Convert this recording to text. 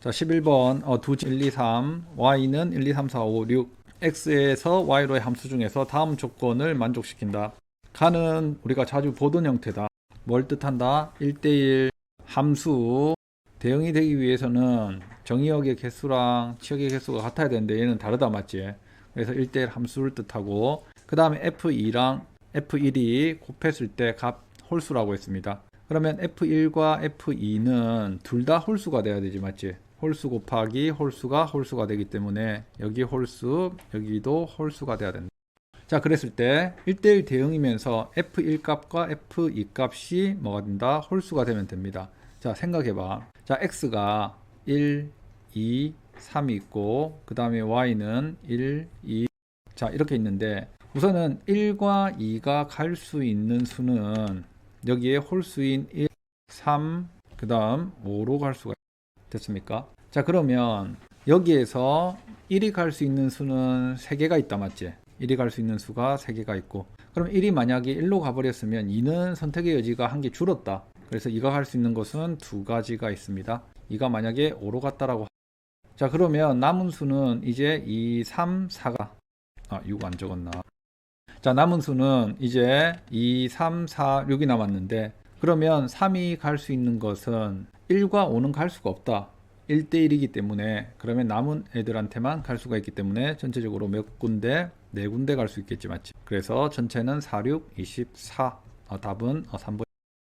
자, 11번 어, 두 1, 2, 3, y는 1, 2, 3, 4, 5, 6 x에서 y로의 함수 중에서 다음 조건을 만족시킨다. 가는 우리가 자주 보던 형태다. 뭘 뜻한다? 1대1 함수 대응이 되기 위해서는 정의역의 개수랑 치역의 개수가 같아야 되는데 얘는 다르다 맞지? 그래서 1대1 함수를 뜻하고 그 다음에 f2랑 f1이 곱했을 때 값 홀수라고 했습니다. 그러면 f1과 f2는 둘 다 홀수가 돼야 되지 맞지? 홀수 곱하기 홀수가 홀수가 되기 때문에 여기 홀수 여기도 홀수가 돼야 된다. 자 그랬을 때 1대1 대응이면서 f1 값과 f2 값이 뭐가 된다? 홀수가 되면 됩니다. 자 생각해봐. 자 x가 1, 2, 3이 있고 그 다음에 y는 1, 2. 자 이렇게 있는데 우선은 1과 2가 갈 수 있는 수는 여기에 홀수인 1, 3, 그 다음 5로 갈 수가 됐습니까? 자 그러면 여기에서 1이 갈 수 있는 수는 3개가 있다 맞지? 1이 갈 수 있는 수가 3개가 있고 그럼 1이 만약에 1로 가버렸으면 2는 선택의 여지가 한 개 줄었다. 그래서 2가 갈수 있는 것은 두 가지가 있습니다. 2가 만약에 5로 갔다라고 자 그러면 남은 수는 이제 2, 3, 4가 아 6 안 적었나 자 남은 수는 이제 2, 3, 4, 6이 남았는데 그러면 3이 갈 수 있는 것은 1과 5는 갈 수가 없다. 1대1이기 때문에 그러면 남은 애들한테만 갈 수가 있기 때문에 전체적으로 몇 군데? 네 군데 갈 수 있겠지 맞지 그래서 전체는 4, 6, 24 어, 답은 어, 3번